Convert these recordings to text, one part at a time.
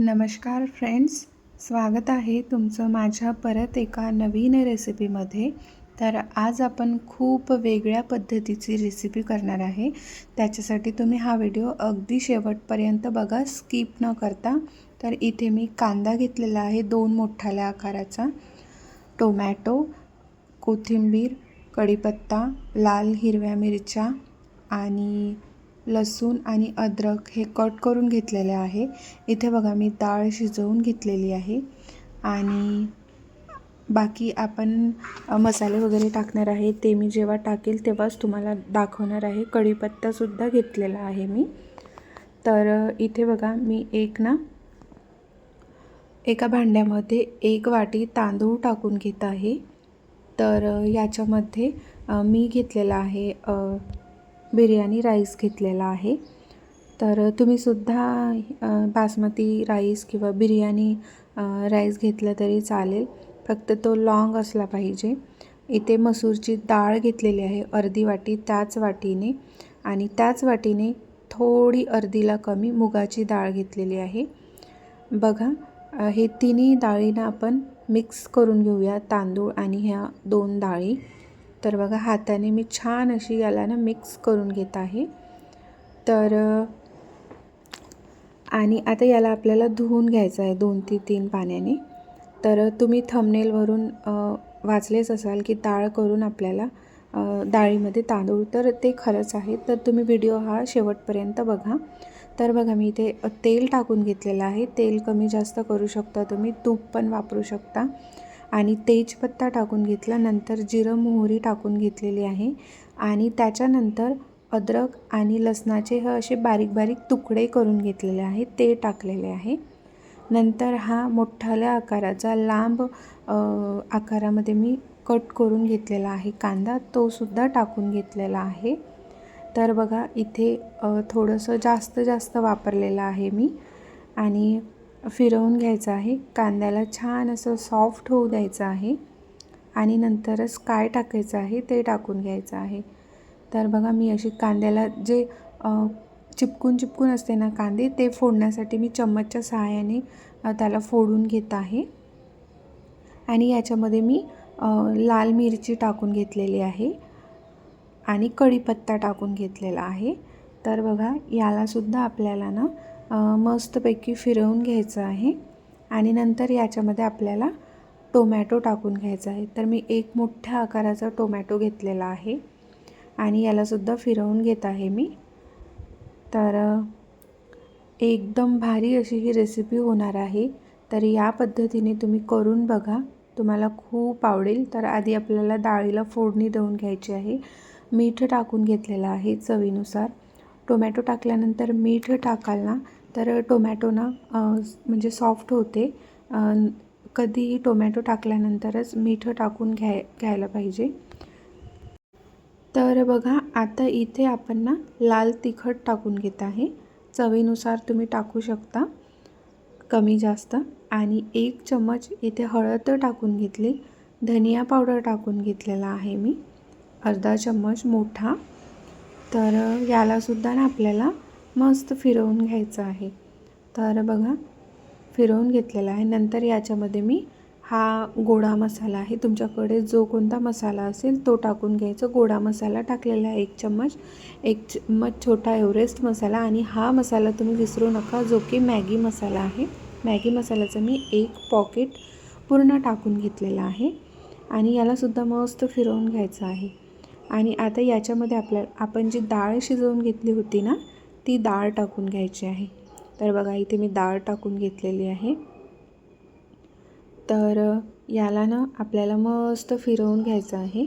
नमस्कार फ्रेंड्स स्वागत आहे तुमचं माझ्या परत एका नवीन रेसिपीमध्ये. तर आज आपण खूप वेगळ्या पद्धतीची रेसिपी करणार आहे. त्याच्यासाठी तुम्ही हा व्हिडिओ अगदी शेवटपर्यंत बघा स्किप न करता. तर इथे मी कांदा घेतलेला आहे दोन मोठ्याल्या आकाराचा. टोमॅटो कोथिंबीर कढीपत्ता लाल हिरव्या मिरच्या आणि लसूण आणि अद्रक हे कट करून घेतलेले आहे. इथे बघा मी डाळ शिजवून घेतलेली आहे. आणि बाकी आपण मसाले वगैरे टाकणार आहे. ते मी जेव्हा टाकेल तेव्हाच तुम्हाला दाखवणार आहे. कढीपत्तासुद्धा घेतलेला आहे मी. तर इथे बघा मी एक ना एका भांड्यामध्ये एक वाटी तांदूळ टाकून घेत आहे. तर याच्यामध्ये मी घेतलेला आहे बिर्याणी राईस घेतलेला आहे. तर तुम्हीसुद्धा बासमती राईस किंवा बिर्याणी राईस घेतलं तरी चालेल. फक्त तो लाँग असला पाहिजे. इथे मसूरची डाळ घेतलेली आहे अर्धी वाटी त्याच वाटीने आणि त्याच वाटीने थोडी अर्धीला कमी मुगाची डाळ घेतलेली आहे. बघा हे तिन्ही डाळीनं आपण मिक्स करून घेऊया तांदूळ आणि ह्या दोन डाळी. तर बघा हाताने मी छान अशी याला ना मिक्स करून घेत आहे. तर आणि आता याला आपल्याला धुवून घ्यायचं आहे दोन ते तीन पाण्याने. तर तुम्ही थंबनेलवरून वाचलेच असाल की डाळ करून आपल्याला डाळीमध्ये तांदूळ तर ते खरंच आहे. तर तुम्ही व्हिडिओ हा शेवटपर्यंत बघा. तर बघा मी इथे तेल टाकून घेतलेलं आहे. तेल कमी जास्त करू शकता तुम्ही तूप पण वापरू शकता. आणि तेजपत्ता टाकून घेतला. नंतर जिरं मोहरी टाकून घेतलेली आहे. आणि त्याच्यानंतर अद्रक आणि लसणाचे हे असे बारीक बारीक तुकडे करून घेतलेले आहे. ते टाकलेले आहे. नंतर हा मोठ्ठाल्या आकाराचा लांब आकारामध्ये मी कट करून घेतलेला आहे कांदा. तोसुद्धा टाकून घेतलेला आहे. तर बघा इथे थोडंसं जास्त जास्त वापरलेलं आहे मी. आणि फिरवून घ्यायचं आहे. कांद्याला छान असं सॉफ्ट होऊ द्यायचं आहे. आणि नंतरच काय टाकायचं आहे ते टाकून घ्यायचं आहे. तर बघा मी अशी कांद्याला जे चिपकून चिपकून असते ना कांदे ते फोडण्यासाठी मी चम्मचच्या सहाय्याने त्याला फोडून घेत आहे. आणि याच्यामध्ये मी लाल मिरची टाकून घेतलेली आहे. आणि कढीपत्ता टाकून घेतलेला आहे. तर बघा यालासुद्धा आपल्याला ना मस्तपैकी फिरवून घ्यायचं आहे. आणि नंतर याच्यामध्ये आपल्याला टोमॅटो टाकून घ्यायचा आहे. तर मी एक मोठ्या आकाराचा टोमॅटो घेतलेला आहे. आणि यालासुद्धा फिरवून घेत आहे मी. तर एकदम भारी अशी ही रेसिपी होणार आहे. तर या पद्धतीने तुम्ही करून बघा. तुम्हाला खूप आवडेल. तर आधी आपल्याला डाळीला फोडणी देऊन घ्यायची आहे. मीठ टाकून घेतलेलं आहे चवीनुसार. टोमॅटो टाकल्यानंतर मीठ टाकाल ना तर टोमॅटो ना म्हणजे सॉफ्ट होते. कधीही टोमॅटो टाकल्यानंतरच मीठ टाकून घ्याय घ्यायला पाहिजे. तर बघा आता इथे आपण ना लाल तिखट टाकून घेत आहे. चवीनुसार तुम्ही टाकू शकता कमी जास्त. आणि एक चम्मच इथे हळद टाकून घेतली. धनिया पावडर टाकून घेतलेला आहे मी. अर्धा चम्मच मोठा. तर यालासुद्धा ना आपल्याला मस्त फिरवून घ्यायचं आहे. तर बघा फिरवून घेतलेला आहे. नंतर याच्यामध्ये मी हा गोडा मसाला आहे. तुमच्याकडे जो कोणता मसाला असेल तो टाकून घ्यायचा. गोडा मसाला टाकलेला आहे एक चम्मच. एक चम्मच छोटा एव्हरेस्ट मसाला आणि हा मसाला तुम्ही विसरू नका जो की मॅगी मसाला आहे. मॅगी मसाल्याचं मी एक पॉकेट पूर्ण टाकून घेतलेला आहे आणि यालासुद्धा मस्त फिरवून घ्यायचं आहे. आणि आता याच्यामध्ये आपल्या आपण जी डाळ शिजवून घेतली होती ना ती डाळ टाकून घ्यायची आहे. तर बघा इथे मी डाळ टाकून घेतलेली आहे. तर याला ना आपल्याला मस्त फिरवून घ्यायचं आहे.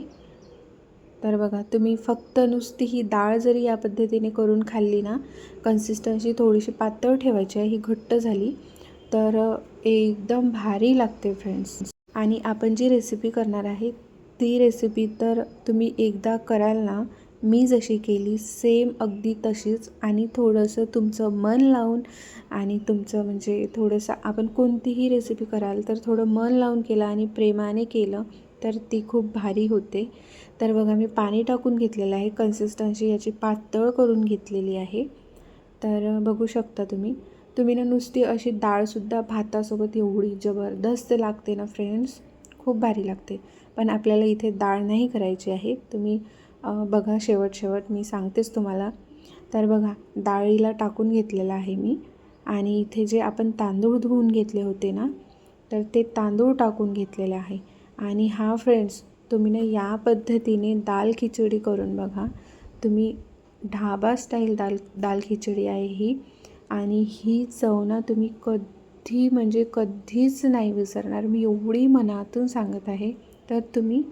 तर बघा तुम्ही फक्त नुसती ही डाळ जरी या पद्धतीने करून खाल्ली ना कन्सिस्टन्सी थोडीशी पातळ ठेवायची आहे ही घट्ट झाली तर एकदम भारी लागते फ्रेंड्स आणि आपण जी रेसिपी करणार आहे ती रेसिपी तर तुम्ही एकदा कराल ना मी जशी केली सेम अगदी तशीच. आणि थोडंसं तुमचं मन लावून आणि तुमचं म्हणजे थोडंसं आपण कोणतीही रेसिपी कराल तर थोडं मन लावून केलं आणि प्रेमाने केलं तर ती खूप भारी होते. तर बघा मी पाणी टाकून घेतलेलं आहे. कन्सिस्टन्सी याची पातळ करून घेतलेली आहे. तर बघू शकता तुम्ही. तुम्ही ना नुसती अशी डाळसुद्धा भातासोबत एवढी जबरदस्त लागते ना फ्रेंड्स खूप भारी लागते. पण आपल्याला इथे डाळ नाही करायची आहे. तुम्ही बघा शेवट शेवट मी सांगतेच तुम्हाला. तर बघा डाळीला टाकून घेतलेलं आहे मी. आणि इथे जे आपण तांदूळ धुवून घेतले होते ना तर ते तांदूळ टाकून घेतलेले आहे. आणि हा फ्रेंड्स तुम्ही ना या पद्धतीने दाल खिचडी करून बघा. तुम्ही ढाबा स्टाईल दाल दाल खिचडी आहे ही. आणि ही चव ना तुम्ही कधी म्हणजे कधीच नाही विसरणार. मी एवढी मनातून सांगत आहे. तर तुम्ही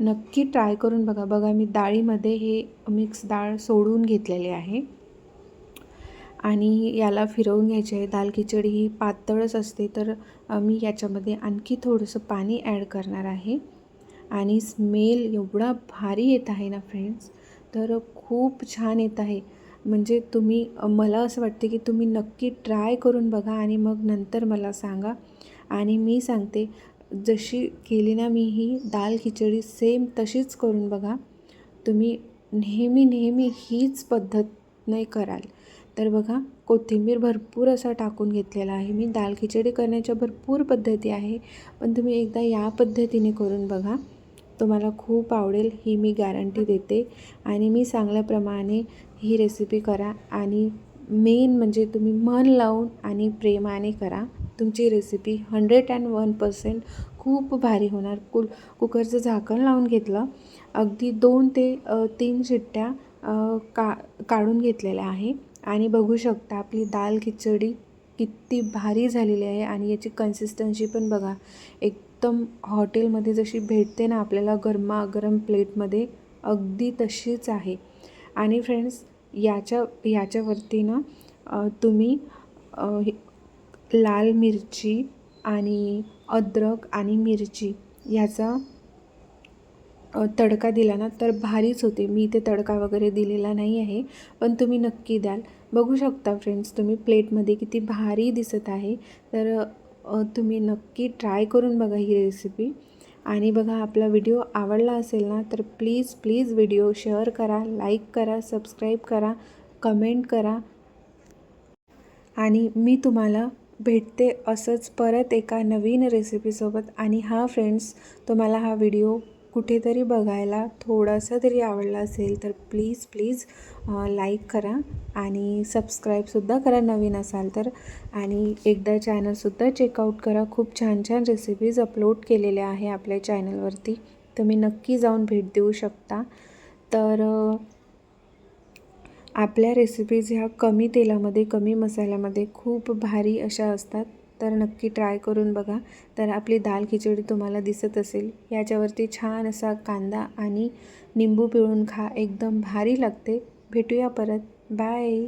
नक्की ट्राय करून बघा. बघा मी डाळीमध्ये हे मिक्स डाळ सोडून घेतलेले आहे. आणि याला फिरवून घ्यायचे आहे. दाल खिचडी ही पातळच असते तर मी याच्यामध्ये आणखी थोडंसं पाणी ॲड करणार आहे. आणि स्मेल एवढा भारी येत आहे ना फ्रेंड्स तर खूप छान येत आहे. म्हणजे तुम्ही मला असं वाटते की तुम्ही नक्की ट्राय करून बघा आणि मग नंतर मला सांगा. आणि मी सांगते जशी केली ना मी ही दाल खिचडी सेम तशीच करून बघा. तुम्ही नेहमी नेहमी हीच पद्धत नाही कराल. तर बघा कोथिंबीर भरपूर असा टाकून घेतलेला आहे मी. दाल खिचडी करण्याच्या भरपूर पद्धती आहे. पण तुम्ही एकदा या पद्धतीने करून बघा. तुम्हाला खूप आवडेल ही मी गॅरंटी देते. आणि मी सांगल्याप्रमाणे ही रेसिपी करा आणि मेन म्हणजे तुम्ही मन लावून आणि प्रेमाने करा. तुमची recipe hundred and one percent खूप भारी होणार. कुल कुकरचं झाकण लावून घेतलं. अगदी दोन ते तीन शिट्ट्या का काढून घेतलेल्या आहे. आणि बघू शकता आपली दाल खिचडी किती भारी झालेली आहे आणि याची कन्सिस्टन्सी पण बघा. एकदम हॉटेलमध्ये जशी भेटते ना आपल्याला गरमागरम प्लेटमध्ये अगदी तशीच आहे. आणि फ्रेंड्स याच्या याच्यावरती ना तुम्ही लाल मिरची आणि अद्रक आणि मिरची ह्याचा तडका दिला ना तर भारीच होते. मी इथे तडका वगैरे दिलेला नाही आहे पण तुम्ही नक्की द्याल. बघू शकता फ्रेंड्स तुम्ही प्लेटमध्ये किती भारी दिसत आहे. तर तुम्ही नक्की ट्राय करून बघा ही रेसिपी. आणि बघा आपला व्हिडिओ आवडला असेल ना तर प्लीज प्लीज व्हिडिओ शेअर करा लाईक करा सबस्क्राईब करा कमेंट करा. आणि मी तुम्हाला भेटते असंच परत एका नवीन रेसिपीसोबत आणि हा फ्रेंड्स तुम्हाला हा व्हिडिओ कुठेतरी बघायला थोडासा तरी आवडला असेल तर प्लीज प्लीज लाईक करा आणि सबस्क्राईबसुद्धा करा नवीन असाल तर. आणि एकदा चॅनलसुद्धा चेकआउट करा. खूप छान छान रेसिपीज अपलोड केलेल्या आहे आपल्या चॅनलवरती तुम्ही नक्की जाऊन भेट देऊ शकता. तर आपल्या रेसिपीज ह्या कमी तेलामध्ये कमी मसाल्यामध्ये खूप भारी अशा असतात. तर नक्की ट्राय करून बघा. तर आपली दाल खिचडी तुम्हाला दिसत असेल. याच्यावरती छान असा कांदा आणि निंबू पिळून खा. एकदम भारी लागते. भेटूया परत. बाय.